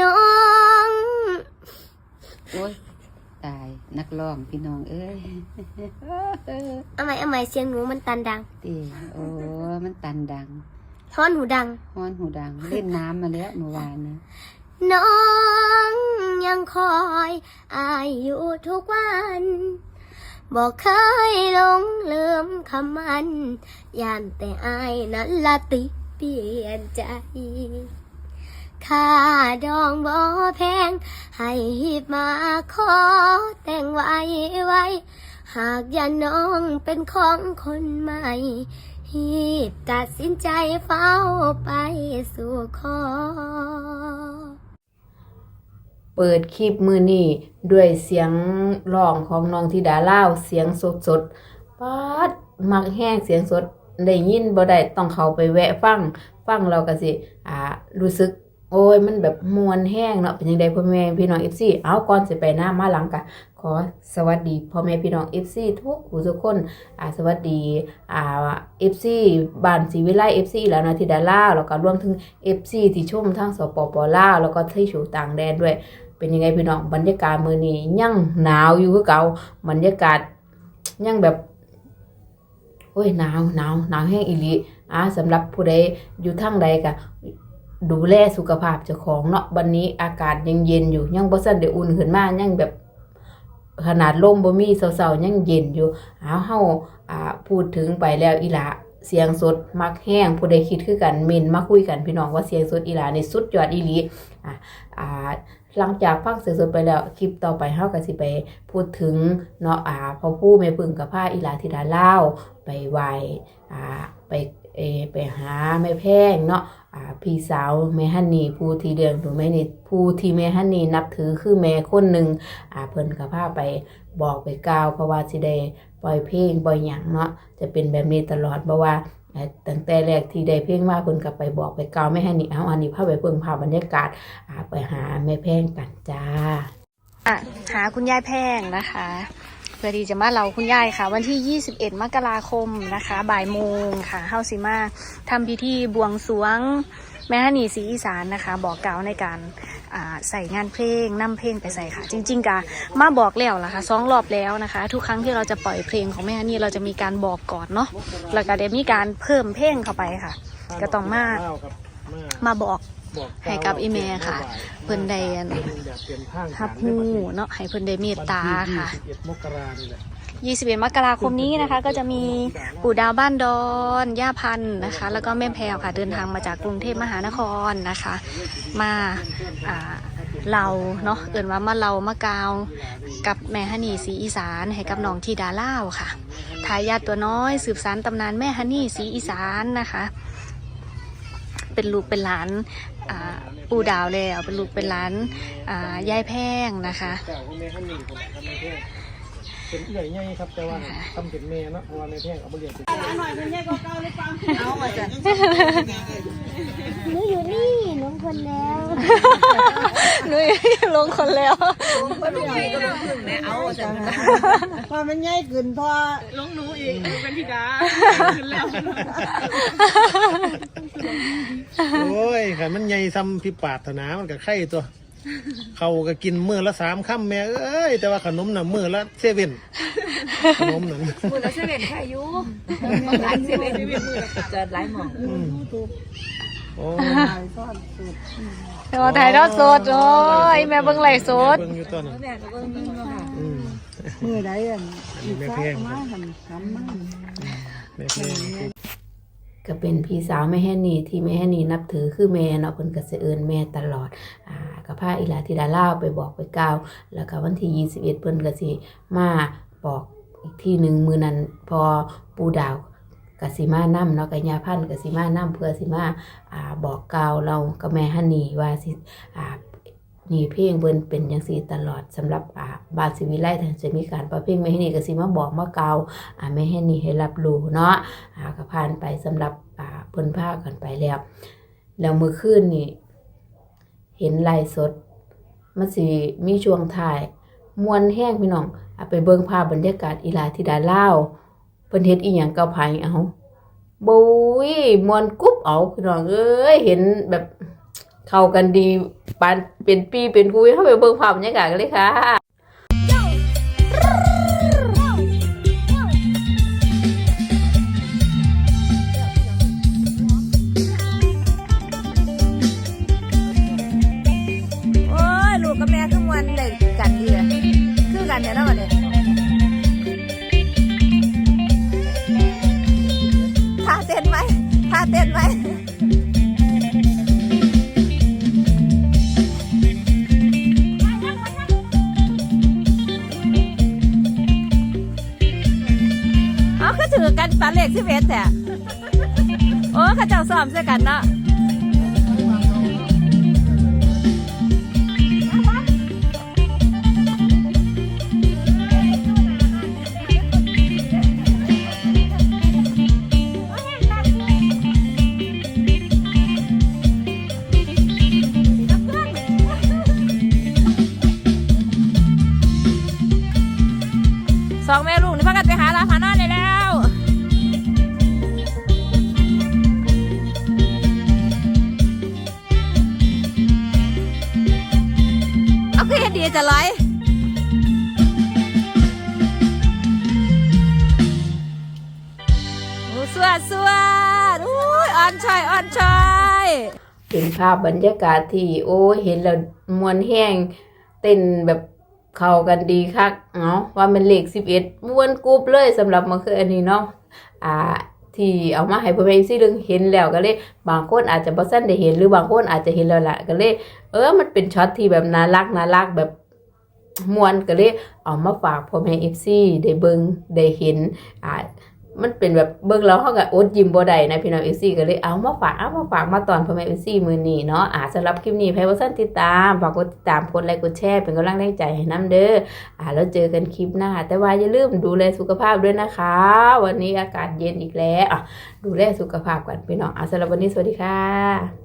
น้องโอ้ยตายนักร้องพี่น้องเอ้ยเอาใหม่เอาใหม่เสียงหนูมันตันดังตีโอ้มันตันดังท้อนหูดังฮ้อนหูดัง เล่นน้ำมาแล้วเมื่อวานนะน้องยังคอยอายอยู่ทุกวันบอกเคยหลงลืมคำมันยานแต่อายนั้นละติเปลี่ยนใจ ค่าดองบ่แพง ให้มาขอแต่งไว้ไว้ หากอย่าน้องเป็นของคนใหม่ฮีบตัดสินใจเฝ้าไปสู่ขอ เปิดคลิปมือนี่ด้วยเสียงร้องของน้องธิดาเล่าวเสียงสดสดๆปาดมักแห้งเสียงสดได้ยินบ่ได้ต้องเข้าไปแวะฟัง ฟังเราก็สิ อ่า รู้สึก โอ้ยมันแบบมวนแห้งเนาะเป็นยังไงพ่อแม่พี่น้อง FC เอาก่อนสิไปหน้ามาหลังกะขอสวัสดีพ่อแม่พี่น้อง FC ทุกผู้ทุกคนอ่าสวัสดีอ่า FC บ้านศรีวิไล FC แล้วนะธิดาลาวแล้วก็รวมถึง FC ที่ชมทั้งสปปลาวแล้วก็ที่อยู่ต่างแดนด้วย เป็นยังไงพี่น้องบรรยากาศมือนี้ยังหนาวอยู่คือเก่าบรรยากาศยังแบบโอ้ยหนาวหนาวหนาวแห้งอีหลีอ่าสำหรับผู้ใดอยู่ทางใดก็ ดูแลสุขภาพเจ้าของเนาะวันนี้อากาศยังเย็นอยู่ ยังบ่ซันได้อุ่นขึ้นมายังแบบขนาดลมบ่มีเซาๆยังเย็นอยู่เอาเฮาอ่าพูดถึงไปแล้วอีหลาเสียงสดมักแห้งผู้ใดคิดคือกันเมนมาคุยกันพี่น้องว่าเสียงสดอีหลานี่สุดยอดอีหลีอ่าอ่าหลังจากฟังเสร็จสดไปแล้วคลิปต่อไปเฮาก็สิไปพูดถึงเนาะอ่าพ่อผู้แม่พึ่งกับพาอีหลาธิดาเล่าไปไหวอ่าไป เอไปหาแม่แพงเนาะอ่าพี่สาวแม่ฮันนี่ผู้ที่เดืองถูกไหมนี่ผู้ที่แม่ฮันนี่นับถือคือแม่คนหนึ่งอ่าเพิ่นกับพาไปบอกไปกล่าวเพราะว่าสิได้ปล่อยเพลงปล่อยหยังเนาะจะเป็นแบบนี้ตลอดเพราะว่าตั้งแต่แรกที่ได้เพลงมาเพิ่นก็ไปบอกไปกล่าวแม่ฮันนี่เอาอันนี้พาไปเบิ่งภาพบรรยากาศอ่าไปหาแม่แพงกันจ้าอะหาคุณยายแพงนะคะ เพื่อที่จะมาเราคุณยายค่ะ วันที่ 21 มกราคมนะคะ บ่ายโมงค่ะเฮาสิมาทำพิธีบวงสรวงแม่ฮันนีศรีอีสานนะคะ บอกกล่าวในการอ่าใส่งานเพลงนำเพลงไปใส่ค่ะ จริง ๆกะมาบอกแล้วล่ะค่ะสองรอบแล้วนะคะ ทุกครั้งที่เราจะปล่อยเพลงของแม่ฮันนี่เราจะมีการบอกก่อนเนาะแล้วก็เดี๋ยวมีการเพิ่มเพลงเข้าไปค่ะ ก็ต้องมามาบอก ให้กับอีเมค่ะ เพิ่นได้อันฮับฮูเนาะให้เพิ่นได้เมตตาค่ะ21มกรานี่แหละ21มกราคมนี้นะคะ ก็จะมีปู่ดาวบ้านดอนย่าพันธ์นะคะ แล้วก็แม่แพรวค่ะ เดินทางมาจากกรุงเทพมหานครนะคะ มาเราเนาะเอื่นว่ามาเรามากาว กับแม่ฮันนี่สีอีสานให้กับน้องทีดาล่าวค่ะทายาทตัวน้อย สืบสานตำนานแม่ฮันนี่สีอีสานนะคะ เป็นลูกเป็นหลาน ปูดาวแล้วเป็นลูกเป็นร้านอ่ายายแพงนะคะ เจ้าของแม่ท่านนี่คนทำแม่แพงเป็นเอื่อยใหญ่ครับ แต่ว่าทำเป็นแม่เนาะเพราะว่าแม่แพงเอามาเลี้ยงเป็นหนูอยู่นี่หนูคนแล้วหนุ้ยลงคนแล้วพอมันใหญ่ขึ้นพอโอ้ยขันมันใหญ่ซ้ำพี่ปาดถนามันก็ไข่ตัว เขาก็กินมื้อละสามค่ำแม่เอ้ยแต่ว่าขนมน่ะมื้อละเซเว่นขนมนั่นร้านเซเว่นเจอหลายหมองอืมโอ้โอ้ถ่ายทอดสดโอ้ยแม่เบิ่งไหลฟ์สดเบิ่งอยู่ตัวนั้นอืมมือใดอันอันนี้แม่แพงมาหันคำมาแม่แพง ก็เป็นพี่สาวแม่แฮนนี่ที่แม่แฮนนี่นับถือคือแม่เนาะเพิ่นก็สิเอิ้นแม่ตลอดอ่าก็พาอีหลาธิดาลาวไปบอกไปกล่าว แล้วก็วันที่21เพิ่นก็สิมาบอกอีกที่หนึ่งมือนั้นพอปูดาวกสิมานํเนาะก็ย่าพันธ์กสิมานํเพื่อสิมาอ่าบอกกล่าวเรากับแม่ฮันนี่ว่าสิอ่า นี่เพลงเพิ่นเป็นจังซี่ตลอดสำหรับอ่าบาทศิวิไลท่านจะมีการประเพลงแม่ฮันนี่ก็สิมาบอกมากาอ่าแม่ฮันนี่ให้รับรู้เนาะอ่าก็ผ่านไปสำหรับอ่าเพิ่นพากันไปแล้ว แล้วมื้อคืนนี่ เห็นลฟ์สดมันสิมีช่วงท้ายมวนแห้งพี่น้องเอาไปเบิ่งภาพบรรยากาศอีลาธิดาเล่าเพิ่นเฮ็ดอีหยังกับไผเอาบุยมวนกุ๊บเอาพี่น้องเอ้ยเห็นแบบ เข้ากันดีปานเป็นปีเป็นคุยเข้าไปเบิ่งภาพบรรยากาศกันเลยค่ะโอ้ยลูกกับแม่คือมวันได้กันดีอะคือกันเนี่ยนะวันนี้ท่าเต้นไหมท่าเต้นไหม เลขสิบเอ็ดแต่โอ้ข้าเจ้าซ้อมใส่กันเนาะสองแม่ลูกนี่พากันไปหาลาพาน ดีจะร้อยโอ้สวดสวดอุ้ยอ่อนชอยอ่อนชอยเป็นภาพบรรยากาศที่โอ้เห็นแล้วมวนแห้งเต้นแบบเข้ากันดีคักเนาะว่ามันเลขสิบเอ็ดมวนกรุ๊ปเลยสำหรับมันคืออันนี้เนาะอ่า ที่เอามาให้พ่อแม่ซี่เรื่องเห็นแล้วก็เลยบางคนอาจจะบ่ทันได้เห็นหรือบางคนอาจจะเห็นแล้วล่ะก็เลย เออมันเป็นช็อตที่แบบน่ารักน่ารักแบบมวนก็เลยเอามาฝากพ่อแม่ FC ได้เบิงได้เห็นอ่า มันเป็นแบบเบิ่งแล้วเขาก็อดยิ้มบ่ได้นะพี่น้องเอซี่ก็เลยเอามาฝากเอามาฝากมาตอนพ่อแม่เอซี่มื้อนี้เนาะอ่าสำหรับคลิปนี้ใครบ่ทันติดตามฝากกดติดตามกดไลค์กดแชร์เป็นกำลังใจให้นํเด้ออ่าแล้วเจอกันคลิปหน้า แต่ว่าอย่าลืมดูแลสุขภาพด้วยนะคะ วันนี้อากาศเย็นอีกแล้วอะดูแลสุขภาพกันพี่น้องอ่าสำหรับวันนี้สวัสดีค่ะ